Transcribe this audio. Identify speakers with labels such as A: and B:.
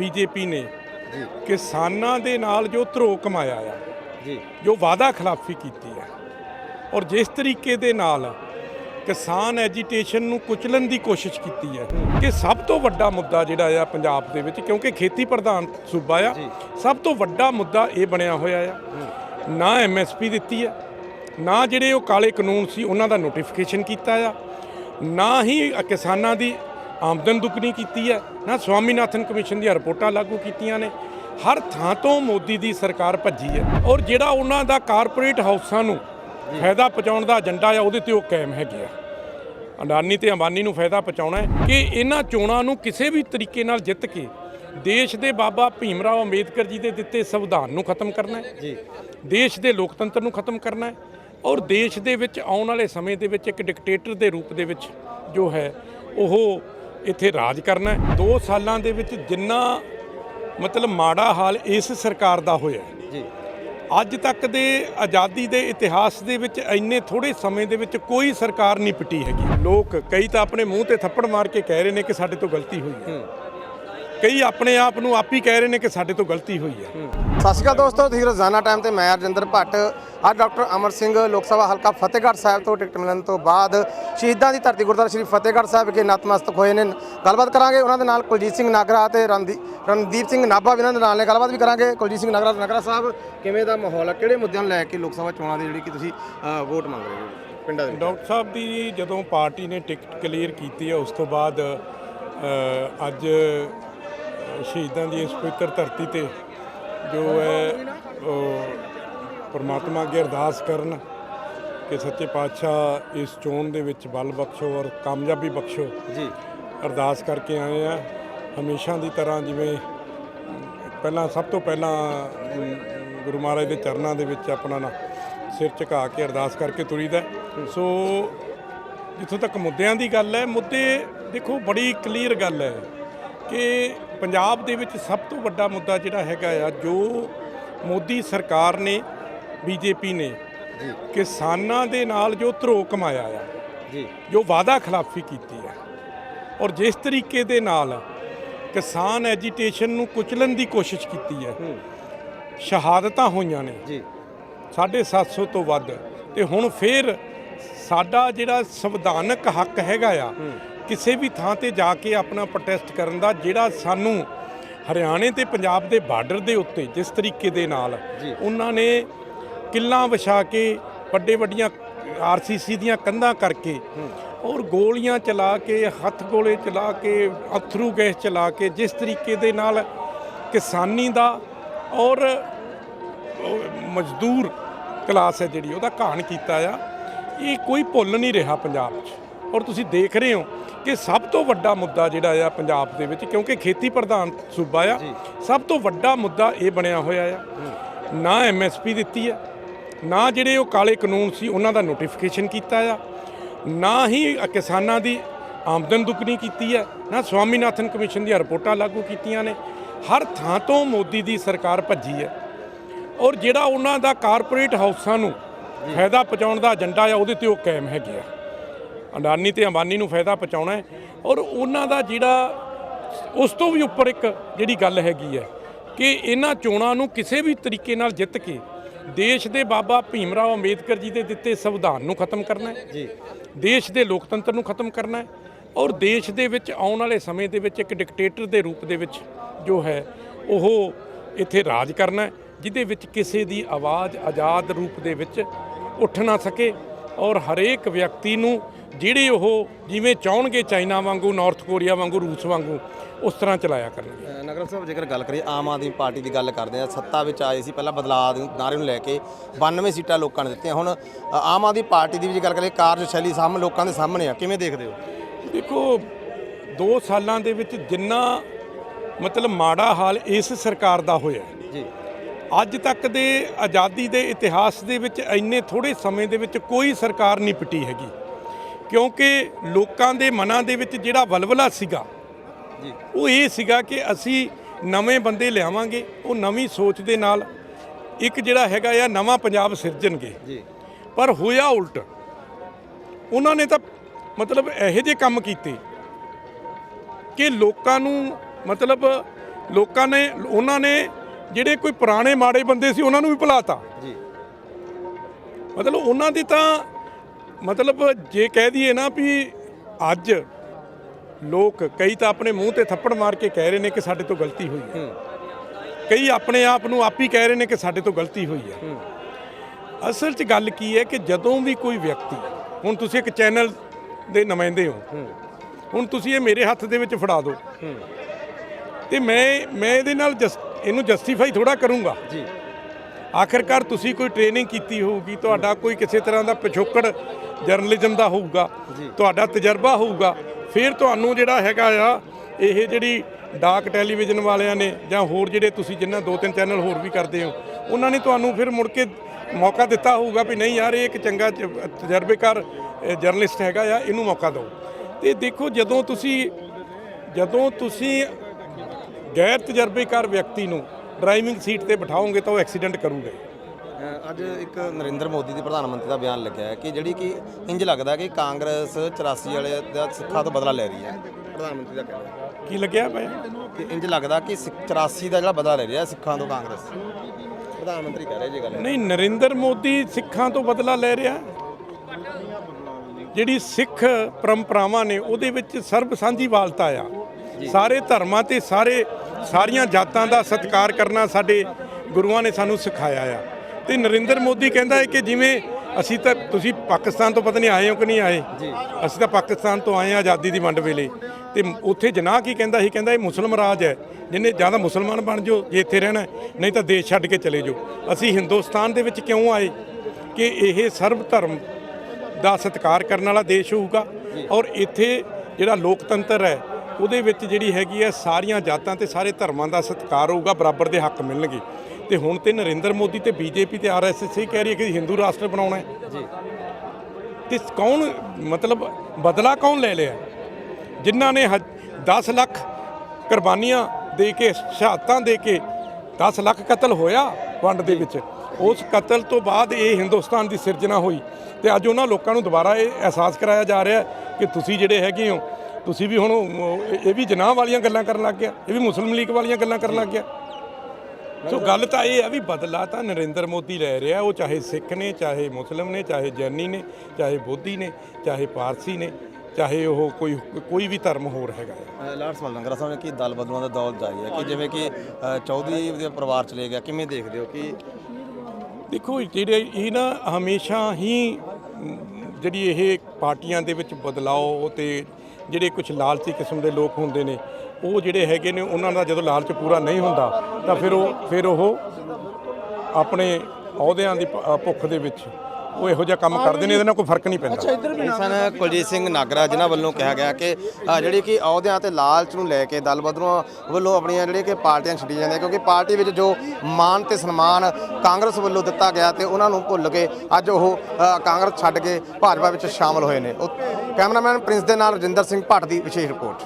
A: BJP ਨੇ
B: ਜੀ
A: ਕਿਸਾਨਾਂ ਦੇ ਨਾਲ ਜੋ ਧਰੋ ਕਮਾਇਆ ਆ
B: ਜੀ
A: ਜੋ ਵਾਅਦਾ ਖਿਲਾਫੀ ਕੀਤੀ ਹੈ ਔਰ ਜਿਸ ਤਰੀਕੇ ਦੇ ਨਾਲ ਕਿਸਾਨ ਐਜੀਟੇਸ਼ਨ ਨੂੰ ਕੁਚਲਣ ਦੀ ਕੋਸ਼ਿਸ਼ ਕੀਤੀ ਹੈ ਕਿ ਸਭ ਤੋਂ ਵੱਡਾ ਮੁੱਦਾ ਜਿਹੜਾ ਆ ਪੰਜਾਬ ਦੇ ਵਿੱਚ ਕਿਉਂਕਿ ਖੇਤੀ ਪ੍ਰਧਾਨ ਸੂਬਾ ਆ। ਸਭ ਤੋਂ ਵੱਡਾ ਮੁੱਦਾ ਇਹ ਬਣਿਆ ਹੋਇਆ ਆ ਨਾ ਐਮਐਸਪੀ ਦਿੱਤੀ ਹੈ ਨਾ ਜਿਹੜੇ ਉਹ ਕਾਲੇ ਕਾਨੂੰਨ ਸੀ ਉਹਨਾਂ ਦਾ ਨੋਟੀਫਿਕੇਸ਼ਨ ਕੀਤਾ ਆ ਨਾ ਹੀ ਕਿਸਾਨਾਂ ਦੀ ਆਮਦਨ ਦੁੱਗਣੀ ਕੀਤੀ ਹੈ। ਨਾ ਸਵਾਮੀਨਾਥਨ ਕਮਿਸ਼ਨ ਦੀਆਂ ਰਿਪੋਰਟਾਂ ਲਾਗੂ ਕੀਤੀਆਂ ਨੇ। ਹਰ ਥਾਂ ਤੋਂ ਮੋਦੀ ਦੀ ਸਰਕਾਰ ਭੱਜੀ ਹੈ। ਔਰ ਜਿਹੜਾ ਉਹਨਾਂ ਦਾ ਕਾਰਪੋਰੇਟ ਹਾਊਸਾਂ ਨੂੰ ਫਾਇਦਾ ਪਹੁੰਚਾਉਣ ਦਾ ਏਜੰਡਾ ਆ ਉਹਦੇ ਤੇ ਉਹ ਕਾਇਮ ਹੈਗੇ ਆ। ਅਡਾਨੀ ਤੇ ਅੰਬਾਨੀ ਨੂੰ ਫਾਇਦਾ ਪਹੁੰਚਾਉਣਾ ਹੈ ਕਿ ਇਹਨਾਂ ਚੋਣਾਂ ਨੂੰ ਕਿਸੇ ਵੀ ਤਰੀਕੇ ਨਾਲ ਜਿੱਤ ਕੇ ਦੇਸ਼ ਦੇ ਬਾਬਾ ਭੀਮ ਰਾਓ ਅੰਬੇਦਕਰ ਜੀ ਦੇ ਦਿੱਤੇ ਸੰਵਿਧਾਨ ਨੂੰ ਖਤਮ ਕਰਨਾ ਹੈ।
B: ਜੀ।
A: ਦੇਸ਼ ਦੇ ਲੋਕਤੰਤਰ ਨੂੰ ਖਤਮ ਕਰਨਾ ਹੈ। ਔਰ ਦੇਸ਼ ਦੇ ਵਿੱਚ ਆਉਣ ਵਾਲੇ ਸਮੇਂ ਦੇ ਵਿੱਚ ਇੱਕ ਡਿਕਟੇਟਰ ਦੇ ਰੂਪ ਦੇ ਵਿੱਚ ਜੋ ਹੈ ਉਹ ਇੱਥੇ ਰਾਜ ਕਰਨਾ ਹੈ। 2 ਸਾਲਾਂ ਦੇ ਵਿੱਚ ਜਿੰਨਾ ਮਤਲਬ ਮਾੜਾ ਹਾਲ ਇਸ ਸਰਕਾਰ ਦਾ ਹੋਇਆ
B: ਜੀ।
A: ਅੱਜ ਤੱਕ ਦੇ ਆਜ਼ਾਦੀ ਦੇ ਇਤਿਹਾਸ ਦੇ ਵਿੱਚ ਇੰਨੇ ਥੋੜੇ ਸਮੇਂ ਦੇ ਵਿੱਚ ਕੋਈ ਸਰਕਾਰ ਨਹੀਂ ਪਿੱਟੀ ਹੈਗੀ। ਲੋਕ ਕਈ ਤਾਂ ਆਪਣੇ ਮੂੰਹ ਤੇ ਥੱਪੜ ਮਾਰ ਕੇ ਕਹਿ ਰਹੇ ਨੇ ਕਿ ਸਾਡੇ ਤੋਂ ਗਲਤੀ ਹੋਈ ਹੈ। ਕਈ ਆਪਣੇ ਆਪ ਨੂੰ ਆਪ ਹੀ ਕਹਿ ਰਹੇ ਨੇ ਕਿ ਸਾਡੇ ਤੋਂ ਗਲਤੀ ਹੋਈ ਹੈ।
B: ਸਤਿ ਸ਼੍ਰੀ ਅਕਾਲ ਦੋਸਤੋ ਤੁਸੀਂ ਰੋਜ਼ਾਨਾ ਟਾਈਮ ਤੇ ਮੈਂ ਅਰਜਿੰਦਰ ਭੱਟ। ਅੱਜ ਡਾਕਟਰ ਅਮਰ ਸਿੰਘ ਲੋਕ ਸਭਾ ਹਲਕਾ ਫਤਿਹਗੜ੍ਹ ਸਾਹਿਬ ਤੋਂ ਟਿਕਟ ਮਿਲਣ ਤੋਂ ਬਾਅਦ ਸ਼ਹੀਦਾਂ ਦੀ ਧਰਤੀ ਗੁਰਦੁਆਰਾ ਸ਼੍ਰੀ ਫਤਿਹਗੜ੍ਹ ਸਾਹਿਬ ਵਿਖੇ ਨਤਮਸਤਕ ਹੋਏ ਨੇ। ਗੱਲਬਾਤ ਕਰਾਂਗੇ ਉਹਨਾਂ ਦੇ ਨਾਲ ਕੁਲਜੀਤ ਸਿੰਘ ਨਾਗਰਾ ਤੇ ਰਣਦੀ- ਰਣਦੀਪ ਸਿੰਘ ਨਾਭਾ ਵੀ ਇਹਨਾਂ ਦੇ ਨਾਲ ਨੇ। ਗੱਲਬਾਤ ਵੀ ਕਰਾਂਗੇ ਕੁਲਜੀਤ ਸਿੰਘ ਨਾਗਰਾ ਨਾਗਰਾ ਸਾਹਿਬ ਕਿਵੇਂ ਦਾ ਮਾਹੌਲ ਹੈ ਕਿਹੜੇ ਮੁੱਦਿਆਂ ਨੂੰ ਲੈ ਕੇ ਲੋਕ ਸਭਾ ਚੋਣਾਂ ਦੀ ਜਿਹੜੀ ਕਿ ਤੁਸੀਂ ਵੋਟ ਮੰਗ ਰਹੇ ਹੋ ਪਿੰਡਾਂ ਦੇ?
A: ਡਾਕਟਰ ਸਾਹਿਬ ਦੀ ਜਦੋਂ ਪਾਰਟੀ ਨੇ ਟਿਕਟ ਕਲੀਅਰ ਕੀਤੀ ਹੈ ਉਸ ਤੋਂ ਬਾਅਦ ਅੱਜ ਸ਼ਹੀਦਾਂ ਦੀ ਇਸ ਪਵਿੱਤਰ ਧਰਤੀ ਤੇ ਜੋ ਹੈ ਉਹ ਪਰਮਾਤਮਾ ਅੱਗੇ ਅਰਦਾਸ ਕਰਨ ਕਿ ਸੱਚੇ ਪਾਤਸ਼ਾਹ ਇਸ ਚੋਣ ਦੇ ਵਿੱਚ ਬਲ ਬਖਸ਼ੋ ਔਰ ਕਾਮਯਾਬੀ ਬਖਸ਼ੋ।
B: ਜੀ।
A: ਅਰਦਾਸ ਕਰਕੇ ਆਏ ਆ ਹਮੇਸ਼ਾ ਦੀ ਤਰ੍ਹਾਂ ਜਿਵੇਂ ਪਹਿਲਾਂ ਸਭ ਤੋਂ ਪਹਿਲਾਂ ਗੁਰੂ ਮਹਾਰਾਜ ਦੇ ਚਰਨਾਂ ਦੇ ਵਿੱਚ ਆਪਣਾ ਨਾ ਸਿਰ ਝੁਕਾ ਕੇ ਅਰਦਾਸ ਕਰਕੇ ਤੁਰੀਦਾ ਸੋ ਜਿੱਥੋਂ ਤੱਕ ਮੁੱਦਿਆਂ ਦੀ ਗੱਲ ਹੈ ਮੁੱਦੇ ਦੇਖੋ ਬੜੀ ਕਲੀਅਰ ਗੱਲ ਹੈ। ਕਿ ਪੰਜਾਬ ਦੇ ਵਿੱਚ ਸਭ ਤੋਂ ਵੱਡਾ ਮੁੱਦਾ ਜਿਹੜਾ ਹੈਗਾ ਆ ਜੋ ਮੋਦੀ ਸਰਕਾਰ ਨੇ ਬੀਜੇਪੀ ਨੇ
B: ਜੀ।
A: ਕਿਸਾਨਾਂ ਦੇ ਨਾਲ ਜੋ ਧਰੋ ਕਮਾਇਆ ਆ
B: ਜੀ।
A: ਜੋ ਵਾਅਦਾ ਖਿਲਾਫੀ ਕੀਤੀ ਹੈ ਔਰ ਜਿਸ ਤਰੀਕੇ ਦੇ ਨਾਲ ਕਿਸਾਨ ਐਜੀਟੇਸ਼ਨ ਨੂੰ ਕੁਚਲਣ ਦੀ ਕੋਸ਼ਿਸ਼ ਕੀਤੀ ਹੈ
B: ਹੂੰ।
A: ਸ਼ਹਾਦਤਾਂ ਹੋਈਆਂ ਨੇ।
B: ਜੀ।
A: 750 ਤੋਂ ਵੱਧ। ਤੇ ਹੁਣ ਫੇਰ ਸਾਡਾ ਜਿਹੜਾ ਸੰਵਿਧਾਨਕ ਹੱਕ ਹੈਗਾ ਆ ਕਿਸੇ ਵੀ ਥਾਂ ਤੇ ਜਾ ਕੇ ਆਪਣਾ ਪ੍ਰੋਟੈਸਟ ਕਰਨ ਦਾ ਜਿਹੜਾ ਸਾਨੂੰ ਹਰਿਆਣੇ ਤੇ ਪੰਜਾਬ ਦੇ ਬਾਰਡਰ ਦੇ ਉੱਤੇ ਜਿਸ ਤਰੀਕੇ ਦੇ ਨਾਲ। ਉਹਨਾਂ ਨੇ ਕਿੱਲਾਂ ਵਿਛਾ ਕੇ ਵੱਡੇ ਵੱਡੀਆਂ ਆਰਸੀਸੀ ਦੀਆਂ ਕੰਧਾਂ ਕਰਕੇ ਔਰ ਗੋਲੀਆਂ ਚਲਾ ਕੇ ਹੱਥ ਗੋਲੇ ਚਲਾ ਕੇ ਅਥਰੂ ਗੈਸ ਚਲਾ ਕੇ ਜਿਸ ਤਰੀਕੇ ਦੇ ਨਾਲ ਕਿਸਾਨੀ ਦਾ ਔਰ ਮਜ਼ਦੂਰ ਕਲਾਸ ਹੈ ਜਿਹੜੀ ਉਹਦਾ ਘਾਣ ਕੀਤਾ ਆ। ਇਹ ਕੋਈ ਭੁੱਲ ਨਹੀਂ ਰਿਹਾ ਪੰਜਾਬ 'ਚ। ਔਰ ਤੁਸੀਂ ਦੇਖ ਰਹੇ ਹੋ ਕਿ ਸਭ ਤੋਂ ਵੱਡਾ ਮੁੱਦਾ ਜਿਹੜਾ ਆ ਪੰਜਾਬ ਦੇ ਵਿੱਚ ਕਿਉਂਕਿ ਖੇਤੀ ਪ੍ਰਧਾਨ ਸੂਬਾ ਆ। ਸਭ ਤੋਂ ਵੱਡਾ ਮੁੱਦਾ ਇਹ ਬਣਿਆ ਹੋਇਆ ਆ। ਨਾ ਐਮਐਸਪੀ ਦਿੱਤੀ ਹੈ ਨਾ ਜਿਹੜੇ ਉਹ ਕਾਲੇ ਕਾਨੂੰਨ ਸੀ ਉਹਨਾਂ ਦਾ ਨੋਟੀਫਿਕੇਸ਼ਨ ਕੀਤਾ ਆ ਨਾ ਹੀ ਕਿਸਾਨਾਂ ਦੀ ਆਮਦਨ ਦੁੱਗਣੀ ਕੀਤੀ ਹੈ ਨਾ ਸਵਾਮੀਨਾਥਨ ਕਮਿਸ਼ਨ ਦੀਆਂ ਰਿਪੋਰਟਾਂ ਲਾਗੂ ਕੀਤੀਆਂ ਨੇ। ਹਰ ਥਾਂ ਤੋਂ ਮੋਦੀ ਦੀ ਸਰਕਾਰ ਭੱਜੀ ਹੈ ਔਰ ਜਿਹੜਾ ਉਹਨਾਂ ਦਾ ਕਾਰਪੋਰੇਟ ਹਾਊਸਾਂ ਨੂੰ ਫਾਇਦਾ ਪਹੁੰਚਾਉਣ ਦਾ ਏਜੰਡਾ ਆ ਉਹਦੇ ਤੇ ਉਹ ਕਾਇਮ ਹੈਗੇ ਆ। ਅਡਾਨੀ ਤੇ ਅੰਬਾਨੀ ਨੂੰ ਫਾਇਦਾ ਪਹੁੰਚਾਉਣਾ ਹੈ ਔਰ ਉਹਨਾਂ ਦਾ ਜਿਹੜਾ ਉਸ ਤੋਂ ਵੀ ਉੱਪਰ ਇੱਕ ਜਿਹੜੀ ਗੱਲ ਹੈਗੀ ਹੈ ਕਿ ਇਹਨਾਂ ਚੋਣਾਂ ਨੂੰ ਕਿਸੇ ਵੀ ਤਰੀਕੇ ਨਾਲ ਜਿੱਤ ਕੇ ਦੇਸ਼ ਦੇ ਬਾਬਾ ਭੀਮ ਰਾਓ ਅੰਬੇਦਕਰ ਜੀ ਦੇ ਦਿੱਤੇ ਸੰਵਿਧਾਨ ਨੂੰ ਖਤਮ ਕਰਨਾ ਹੈ।
B: ਜੀ।
A: ਦੇਸ਼ ਦੇ ਲੋਕਤੰਤਰ ਨੂੰ ਖਤਮ ਕਰਨਾ ਹੈ ਔਰ ਦੇਸ਼ ਦੇ ਵਿੱਚ ਆਉਣ ਵਾਲੇ ਸਮੇਂ ਦੇ ਵਿੱਚ ਇੱਕ ਡਿਕਟੇਟਰ ਦੇ ਰੂਪ ਦੇ ਵਿੱਚ ਜੋ ਹੈ ਉਹ ਇੱਥੇ ਰਾਜ ਕਰਨਾ ਹੈ ਜਿਹਦੇ ਵਿੱਚ ਕਿਸੇ ਦੀ ਆਵਾਜ਼ ਆਜ਼ਾਦ ਰੂਪ ਦੇ ਵਿੱਚ ਉੱਠ ਨਾ ਸਕੇ ਔਰ ਹਰੇਕ ਵਿਅਕਤੀ ਨੂੰ ਜਿਹੜੇ ਉਹ ਜਿਵੇਂ ਚਾਹਣਗੇ ਚਾਈਨਾ ਵਾਂਗੂ ਨਾਰਥ ਕੋਰੀਆ ਵਾਂਗੂ ਰੂਸ ਵਾਂਗੂ ਉਸ ਤਰ੍ਹਾਂ ਚਲਾਇਆ ਕਰਨਗੇ।
B: ਨਗਰ ਸਾਹਿਬ ਜੇਕਰ ਗੱਲ ਕਰੀਏ ਆਮ ਆਦਮੀ ਪਾਰਟੀ ਦੀ ਗੱਲ ਕਰਦੇ ਆ ਸੱਤਾ ਵਿੱਚ ਆਏ ਸੀ ਪਹਿਲਾਂ ਬਦਲਾਅ ਦੇ ਨਾਰੇ ਨੂੰ ਲੈ ਕੇ 92 ਸੀਟਾਂ ਲੋਕਾਂ ਨੇ ਦਿੱਤੀਆਂ। ਹੁਣ ਆਮ ਆਦਮੀ ਪਾਰਟੀ ਦੀ ਵੀ ਜੇ ਗੱਲ ਕਰੀਏ ਕਾਰਜਸ਼ੈਲੀ ਸਾਹਮਣੇ ਲੋਕਾਂ ਦੇ ਸਾਹਮਣੇ ਆ ਕਿਵੇਂ ਦੇਖਦੇ ਹੋ?
A: ਦੇਖੋ 2 ਸਾਲਾਂ ਦੇ ਵਿੱਚ ਜਿੰਨਾ ਮਤਲਬ ਮਾੜਾ ਹਾਲ ਇਸ ਸਰਕਾਰ ਦਾ ਹੋਇਆ
B: ਜੀ।
A: ਅੱਜ ਤੱਕ ਦੇ ਆਜ਼ਾਦੀ ਦੇ ਇਤਿਹਾਸ ਦੇ ਵਿੱਚ ਇੰਨੇ ਥੋੜੇ ਸਮੇਂ ਦੇ ਵਿੱਚ ਕੋਈ ਸਰਕਾਰ ਨਹੀਂ ਪਿੱਟੀ ਹੈਗੀ। ਕਿਉਂਕਿ ਲੋਕਾਂ ਦੇ ਮਨਾਂ ਦੇ ਵਿੱਚ ਜਿਹੜਾ ਵਲਵਲਾ ਸੀਗਾ
B: ਜੀ।
A: ਉਹ ਇਹ ਸੀਗਾ ਕਿ ਅਸੀਂ ਨਵੇਂ ਬੰਦੇ ਲਿਆਵਾਂਗੇ ਉਹ ਨਵੀਂ ਸੋਚ ਦੇ ਨਾਲ ਇੱਕ ਜਿਹੜਾ ਹੈਗਾ ਆ ਨਵਾਂ ਪੰਜਾਬ ਸਿਰਜਣਗੇ।
B: ਜੀ।
A: ਪਰ ਹੋਇਆ ਉਲਟ। ਉਹਨਾਂ ਨੇ ਤਾਂ ਮਤਲਬ ਇਹੋ ਜਿਹੇ ਕੰਮ ਕੀਤੇ ਕਿ ਲੋਕਾਂ ਨੂੰ ਮਤਲਬ ਲੋਕਾਂ ਨੇ ਉਹਨਾਂ ਨੇ ਜਿਹੜੇ ਕੋਈ ਪੁਰਾਣੇ ਮਾੜੇ ਬੰਦੇ ਸੀ ਉਹਨਾਂ ਨੂੰ ਵੀ ਭੁਲਾਤਾ।
B: ਜੀ।
A: ਮਤਲਬ ਉਹਨਾਂ ਦੀ ਤਾਂ ਮਤਲਬ ਜੇ ਕਹਿ ਦਈਏ ਨਾ ਵੀ ਅੱਜ ਲੋਕ ਕਈ ਤਾਂ ਆਪਣੇ ਮੂੰਹ ਤੇ ਥੱਪੜ ਮਾਰ ਕੇ ਕਹਿ ਰਹੇ ਨੇ ਕਿ ਸਾਡੇ ਤੋਂ ਗਲਤੀ ਹੋਈ ਹੈ। ਕਈ ਆਪਣੇ ਆਪ ਨੂੰ ਆਪ ਹੀ ਕਹਿ ਰਹੇ ਨੇ ਕਿ ਸਾਡੇ ਤੋਂ ਗਲਤੀ ਹੋਈ ਹੈ। ਅਸਲ 'ਚ ਗੱਲ ਕੀ ਹੈ ਕਿ ਜਦੋਂ ਵੀ ਕੋਈ ਵਿਅਕਤੀ, ਹੁਣ ਤੁਸੀਂ ਇੱਕ ਚੈਨਲ ਦੇ ਨੁਮਾਇੰਦੇ ਹੋ, ਹੁਣ ਤੁਸੀਂ ਇਹ ਮੇਰੇ ਹੱਥ ਦੇ ਵਿੱਚ ਫੜਾ ਦਿਓ। ਤੇ ਮੈਂ ਮੈਂ ਇਹਦੇ ਨਾਲ ਜਸ- ਇਹਨੂੰ ਜਸਟੀਫਾਈ ਥੋੜਾ ਕਰੂੰਗਾ।
B: ਜੀ।
A: ਆਖਿਰਕਾਰ ਤੁਸੀਂ ਕੋਈ ਟ੍ਰੇਨਿੰਗ ਕੀਤੀ ਹੋਊਗੀ ਤੁਹਾਡਾ ਕੋਈ ਕਿਸੇ ਤਰ੍ਹਾਂ ਦਾ ਪਿਛੋਕੜ ਜਰਨਲਿਜ਼ਮ ਦਾ ਹੋਊਗਾ ਤੁਹਾਡਾ ਤਜਰਬਾ ਹੋਊਗਾ ਫਿਰ ਤੁਹਾਨੂੰ ਜਿਹੜਾ ਹੈਗਾ ਆ ਇਹ ਜਿਹੜੀ ਡਾਕ ਟੈਲੀਵਿਜ਼ਨ ਵਾਲਿਆਂ ਨੇ ਜਾਂ ਹੋਰ ਜਿਹੜੇ ਤੁਸੀਂ ਜਿੰਨਾ ਦੋ ਤਿੰਨ ਚੈਨਲ ਹੋਰ ਵੀ ਕਰਦੇ ਹੋ ਉਹਨਾਂ ਨੇ ਤੁਹਾਨੂੰ ਫਿਰ ਮੁੜ ਕੇ ਮੌਕਾ ਦਿੱਤਾ ਹੋਊਗਾ ਵੀ ਨਹੀਂ ਯਾਰ ਇਹ ਇੱਕ ਚੰਗਾ ਤਜਰਬੇਕਾਰ ਜਰਨਲਿਸਟ ਹੈਗਾ ਆ ਇਹਨੂੰ ਮੌਕਾ ਦਿਓ। ਤੇ ਦੇਖੋ ਜਦੋਂ ਤੁਸੀਂ ਜਦੋਂ ਤੁਸੀਂ ਗੈਰ ਤਜਰਬੇਕਾਰ ਵਿਅਕਤੀ ਨੂੰ ਡਰਾਈਵਿੰਗ ਸੀਟ ਤੇ ਬਿਠਾਓਗੇ ਤਾਂ ਉਹ ਐਕਸੀਡੈਂਟ ਕਰੂਗਾ
B: ਅੱਜ ਇੱਕ ਨਰਿੰਦਰ ਮੋਦੀ ਦੀ ਪ੍ਰਧਾਨ ਮੰਤਰੀ ਦਾ ਬਿਆਨ ਲੱਗਿਆ ਹੈ ਕਿ ਜਿਹੜੀ ਕਿ ਇੰਜ ਲੱਗਦਾ ਕਿ ਕਾਂਗਰਸ 84 ਵਾਲੇ ਦਾ ਸਿੱਖਾਂ ਤੋਂ ਬਦਲਾ ਲੈ ਰਹੀ ਹੈ। ਪ੍ਰਧਾਨ ਮੰਤਰੀ ਦਾ ਕਹਿਣਾ
A: ਕੀ ਲੱਗਿਆ ਪਿਆ
B: ਕਿ ਇੰਜ ਲੱਗਦਾ ਕਿ ਸਿੱਖ- 84 ਦਾ ਜਿਹੜਾ ਬਦਲਾ ਲੈ ਰਿਹਾ ਸਿੱਖਾਂ ਤੋਂ ਕਾਂਗਰਸ। ਪ੍ਰਧਾਨ ਮੰਤਰੀ ਕਹਿ ਰਿਹਾ ਜੀ ਗੱਲ।
A: ਨਹੀਂ ਨਰਿੰਦਰ ਮੋਦੀ ਸਿੱਖਾਂ ਤੋਂ ਬਦਲਾ ਲੈ ਰਿਹਾ। ਜਿਹੜੀ ਸਿੱਖ ਪਰੰਪਰਾਵਾਂ ਨੇ ਉਹਦੇ ਵਿੱਚ ਸਰਬ ਸਾਂਝੀਵਾਲਤਾ ਆ। ਸਾਰੇ ਧਰਮਾਂ ਤੇ ਸਾਰੇ ਸਾਰੀਆਂ ਜਾਤਾਂ ਦਾ ਸਤਿਕਾਰ ਕਰਨਾ ਸਾਡੇ ਗੁਰੂਆਂ ਨੇ ਸਾਨੂੰ ਸਿਖਾਇਆ ਆ। ਤੇ ਨਰਿੰਦਰ ਮੋਦੀ ਕਹਿੰਦਾ ਹੈ ਕਿ ਜਿਵੇਂ ਅਸੀਂ ਤਾਂ ਤੁਸੀਂ ਪਾਕਿਸਤਾਨ ਤੋਂ ਪਤਾ ਨਹੀਂ ਆਏ ਹੋ ਕਿ ਨਹੀਂ ਆਏ? ਅਸੀਂ ਤਾਂ ਪਾਕਿਸਤਾਨ ਤੋਂ ਆਏ ਆ ਆਜ਼ਾਦੀ ਦੀ ਵੰਡ ਵੇਲੇ। ਤੇ ਉੱਥੇ ਜਨਾਹ ਕੀ ਕਹਿੰਦਾ ਸੀ? ਕਹਿੰਦਾ ਇਹ ਮੁਸਲਮ ਰਾਜ ਹੈ। ਜਿਹਨੇ ਜਾਂ ਤਾਂ ਮੁਸਲਮਾਨ ਬਣ ਜਾਓ ਜੇ ਇੱਥੇ ਰਹਿਣਾ ਨਹੀਂ ਤਾਂ ਦੇਸ਼ ਛੱਡ ਕੇ ਚਲੇ ਜਾਓ। ਅਸੀਂ ਹਿੰਦੁਸਤਾਨ ਦੇ ਵਿੱਚ ਕਿਉਂ ਆਏ? ਕਿ ਇਹ ਸਰਬ ਧਰਮ ਦਾ ਸਤਿਕਾਰ ਕਰਨ ਵਾਲਾ ਦੇਸ਼ ਹੋਊਗਾ ਔਰ ਇੱਥੇ ਜਿਹੜਾ ਲੋਕਤੰਤਰ ਹੈ ਉਹਦੇ ਵਿੱਚ ਜਿਹੜੀ ਹੈਗੀ ਹੈ ਸਾਰੀਆਂ ਜਾਤਾਂ ਤੇ ਸਾਰੇ ਧਰਮਾਂ ਦਾ ਸਤਿਕਾਰ ਹੋਊਗਾ ਬਰਾਬਰ ਦੇ ਹੱਕ ਮਿਲਣਗੇ। ਤੇ ਹੁਣ ਤੇ ਨਰਿੰਦਰ ਮੋਦੀ ਤੇ ਬੀਜੇਪੀ ਤੇ ਆਰਐਸਐਸ ਇਹ ਕਹਿ ਰਹੀ ਹੈ ਕਿ ਹਿੰਦੂ ਰਾਸ਼ਟਰ ਬਣਾਉਣਾ ਹੈ।
B: ਜੀ।
A: ਤੇ ਕੌਣ ਮਤਲਬ ਬਦਲਾ ਕੌਣ ਲੈ ਲਿਆ? ਜਿਨ੍ਹਾਂ ਨੇ 10 ਲੱਖ ਕੁਰਬਾਨੀਆਂ ਦੇ ਕੇ ਸ਼ਹਾਦਤਾਂ ਦੇ ਕੇ 10 ਲੱਖ ਕਤਲ ਹੋਇਆ ਵੰਡ ਦੇ ਵਿੱਚ। ਉਸ ਕਤਲ ਤੋਂ ਬਾਅਦ ਇਹ ਹਿੰਦੁਸਤਾਨ ਦੀ ਸਿਰਜਣਾ ਹੋਈ। ਤੇ ਅੱਜ ਉਹਨਾਂ ਲੋਕਾਂ ਨੂੰ ਦੁਬਾਰਾ ਇਹ ਅਹਿਸਾਸ ਕਰਾਇਆ ਜਾ ਰਿਹਾ ਕਿ ਤੁਸੀਂ ਜਿਹੜੇ ਹੈਗੇ ਹੋ ਤੁਸੀਂ ਵੀ ਹੁਣ ਇਹ ਵੀ ਜਨਾਹ ਵਾਲੀਆਂ ਗੱਲਾਂ ਕਰਨ ਲੱਗ ਗਿਆ ਇਹ ਵੀ ਮੁਸਲਿਮ ਲੀਗ ਵਾਲੀਆਂ ਗੱਲਾਂ ਕਰਨ ਲੱਗ ਗਿਆ ਸੋ ਗੱਲ ਤਾਂ ਇਹ ਹੈ ਵੀ ਬਦਲਾ ਤਾਂ ਨਰਿੰਦਰ ਮੋਦੀ ਲੈ ਰਿਹਾ ਉਹ ਚਾਹੇ ਸਿੱਖ ਨੇ ਚਾਹੇ ਮੁਸਲਿਮ ਨੇ ਚਾਹੇ ਜੈਨੀ ਨੇ ਚਾਹੇ ਬੋਧੀ ਨੇ ਚਾਹੇ ਪਾਰਸੀ ਨੇ ਚਾਹੇ ਉਹ ਕੋਈ ਕੋਈ ਵੀ ਧਰਮ ਹੋਰ ਹੈਗਾ ਹੈ।
B: ਲਾਰਡ ਸਵਾਲ ਲੰਗਰਾ ਸਾਹਿਬ ਨੇ ਕਿ ਦਲ ਬਦਲੂਆਂ ਦਾ ਦੌਰ ਜਾਰੀ ਹੈ ਕਿ ਜਿਵੇਂ ਕਿ ਚੌਧਰੀ ਦੇ ਪਰਿਵਾਰ ਚਲੇ ਗਿਆ ਕਿਵੇਂ ਦੇਖਦੇ ਹੋ ਕਿ
A: ਦੇਖੋ ਜਿਹੜੇ ਇਹ ਨਾ ਹਮੇਸ਼ਾ ਹੀ ਜਿਹੜੀ ਇਹ ਪਾਰਟੀਆਂ ਦੇ ਵਿੱਚ ਬਦਲਾਅ ਤੇ ਜਿਹੜੇ ਕੁਝ ਲਾਲਚੀ ਕਿਸਮ ਦੇ ਲੋਕ ਹੁੰਦੇ ਨੇ, ਉਹ ਜਿਹੜੇ ਹੈਗੇ ਨੇ, ਉਹਨਾਂ ਦਾ ਜਦੋਂ ਲਾਲਚ ਪੂਰਾ ਨਹੀਂ ਹੁੰਦਾ, ਤਾਂ ਫਿਰ ਉਹ ਫਿਰ ਉਹ ਆਪਣੇ ਅਹੁਦਿਆਂ ਦੀ ਭ- ਭੁੱਖ ਦੇ ਵਿੱਚ ਉਹ ਇਹੋ ਜਿਹਾ ਕੰਮ ਕਰਦੇ ਨੇ ਇਹਦੇ ਨਾਲ ਕੋਈ ਫ਼ਰਕ ਨਹੀਂ ਪੈਂਦਾ।
B: ਸਨ ਕੁਲਜੀਤ ਸਿੰਘ ਨਾਗਰਾ ਜਿਨ੍ਹਾਂ ਵੱਲੋਂ ਕਿਹਾ ਗਿਆ ਕਿ ਅ, ਜਿਹੜੀ ਕਿ ਅਹੁਦਿਆਂ ਤੇ ਲਾਲਚ ਨੂੰ ਲੈ ਕੇ ਦਲ ਬਦਲੂਆਂ ਵੱਲੋਂ ਆਪਣੀਆਂ ਜਿਹੜੀਆਂ ਕਿ ਪਾਰਟੀਆਂ ਛੱਡੀ ਜਾਂਦੀਆਂ ਕਿਉਂਕਿ ਪਾਰਟੀ ਵਿੱਚ ਜੋ ਮਾਨ ਤੇ ਸਨਮਾਨ ਕਾਂਗਰਸ ਵੱਲੋਂ ਦਿੱਤਾ ਗਿਆ ਤੇ ਉਹਨਾਂ ਨੂੰ ਭੁੱਲ ਕੇ ਅੱਜ ਉਹ ਅ, ਕਾਂਗਰਸ ਛੱਡ ਕੇ ਭਾਜਪਾ ਵਿੱਚ ਸ਼ਾਮਲ ਹੋਏ ਨੇ। ਉਹ- ਕੈਮਰਾਮੈਨ ਪ੍ਰਿੰਸ ਦੇ ਨਾਲ ਰਜਿੰਦਰ ਸਿੰਘ ਭੱਟ ਦੀ ਵਿਸ਼ੇਸ਼ ਰਿਪੋਰਟ।